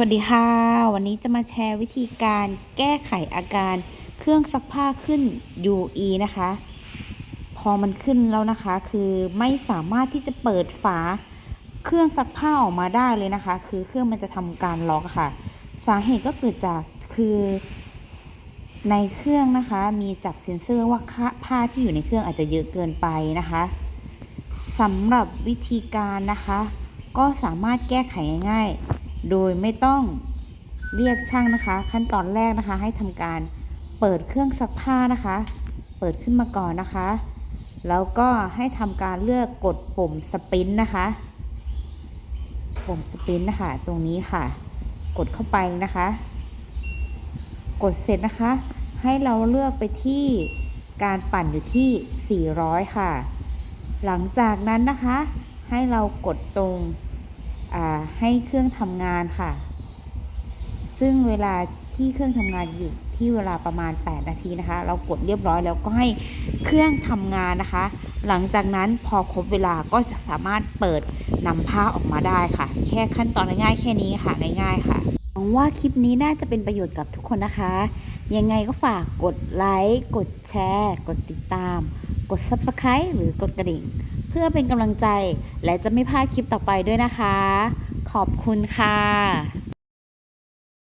วัสดีค่ะ วันนี้จะมาแชร์วิธีการแก้ไขอาการเครื่องซักผ้าขึ้น UE นะคะ พอมันขึ้นแล้วนะคะ คือไม่สามารถที่จะเปิดฝาเครื่องซักผ้าออกมาได้เลยนะคะ คือเครื่องมันจะทำการล็อกค่ะ สาเหตุก็เกิดจากคือในเครื่องนะคะ มีจับเซ็นเซอร์ว่าคผ้าที่อยู่ในเครื่องอาจจะเยอะเกินไปนะคะสำหรับวิธีการนะคะ ก็สามารถแก้ไขง่าย โดยไม่ต้องเรียกช่างนะคะ ขั้นตอนแรกนะคะ ให้ทำการเปิดเครื่องซักผ้านะคะ เปิดขึ้นมาก่อนนะคะ แล้วก็ให้ทำการเลือกกดปุ่มสปินนะคะ ปุ่มสปินนะคะ ตรงนี้ค่ะ กดเข้าไปนะคะ กดเสร็จนะคะ ให้เราเลือกไปที่การปั่นอยู่ที่ 400 ค่ะ หลังจากนั้นนะคะ ให้เรากดตรง ให้เครื่องทำงานค่ะ ซึ่งเวลาที่เครื่องทำงานอยู่ที่เวลาประมาณ 8 นาทีนะคะ เรากดเรียบร้อยแล้วก็ให้เครื่องทำงานนะคะ หลังจากนั้นพอครบเวลาก็จะสามารถเปิดนำผ้าออกมาได้ค่ะ แค่ขั้นตอนง่ายๆแค่นี้ค่ะง่าย ๆ ค่ะหวังว่าคลิปนี้น่าจะเป็นประโยชน์กับทุกคนนะคะ ยังไงก็ฝากกดไลค์กดแชร์ กดติดตาม กด Subscribe หรือกดกระดิ่ง เพื่อเป็นกำลังใจ และจะไม่พลาดคลิปต่อไปด้วยนะคะ ขอบคุณค่ะ